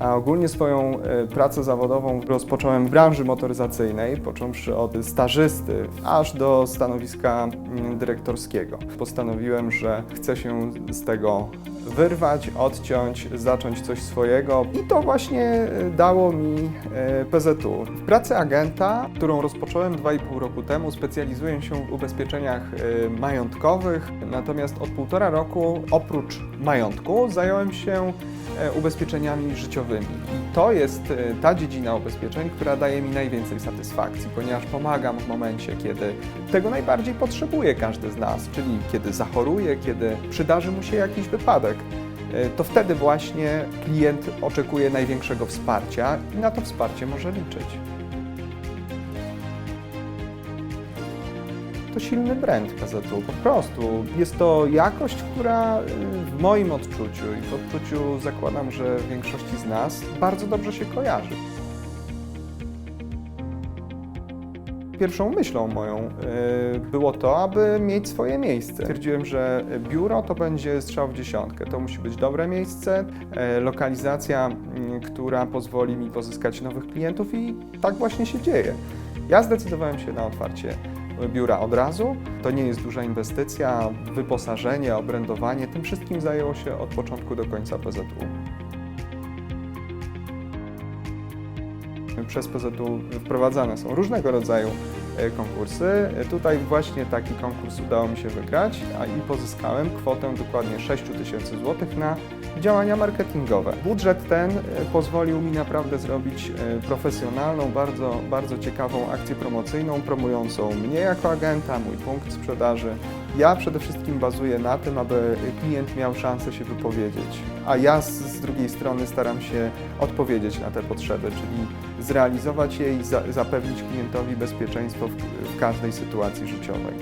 A ogólnie swoją e, pracę zawodową rozpocząłem w branży motoryzacyjnej, począwszy od stażysty aż do stanowiska mm, dyrektorskiego. Postanowiłem, że chcę się z tego wyrwać, odciąć, zacząć coś swojego i to właśnie e, dało mi e, PZU. W pracy agenta, którą rozpocząłem 2,5 roku temu, specjalizuję się w ubezpieczeniach majątkowych, natomiast od półtora roku oprócz majątku zająłem się ubezpieczeniami życiowymi. I to jest e, ta dziedzina ubezpieczeń, która daje mi najwięcej satysfakcji, ponieważ pomagam w momencie, kiedy tego najbardziej potrzebuje każdy z nas, czyli kiedy zachoruje, kiedy przydarzy mu się jakiś wypadek. E, To wtedy właśnie klient oczekuje największego wsparcia i na to wsparcie może liczyć. To silny brand PZU, po prostu. Jest to jakość, która y, w moim odczuciu i w odczuciu zakładam, że większości z nas bardzo dobrze się kojarzy. Pierwszą myślą moją y, było to, aby mieć swoje miejsce. Stwierdziłem, że biuro to będzie strzał w dziesiątkę. To musi być dobre miejsce, e, lokalizacja, która pozwoli mi pozyskać nowych klientów i tak właśnie się dzieje. Ja zdecydowałem się na otwarcie biura od razu. To nie jest duża inwestycja, wyposażenie, obrędowanie, tym wszystkim zajęło się od początku do końca PZU. Przez PZU wprowadzane są różnego rodzaju e, konkursy. Tutaj właśnie taki konkurs udało mi się wygrać a i pozyskałem kwotę dokładnie 6 tysięcy złotych na działania marketingowe. Budżet ten e, pozwolił mi naprawdę zrobić e, profesjonalną, bardzo, bardzo ciekawą akcję promocyjną, promującą mnie jako agenta, mój punkt sprzedaży. Ja przede wszystkim bazuję na tym, aby klient miał szansę się wypowiedzieć, a ja z drugiej strony staram się odpowiedzieć na te potrzeby, czyli zrealizować je i za, zapewnić klientowi bezpieczeństwo w każdej sytuacji życiowej.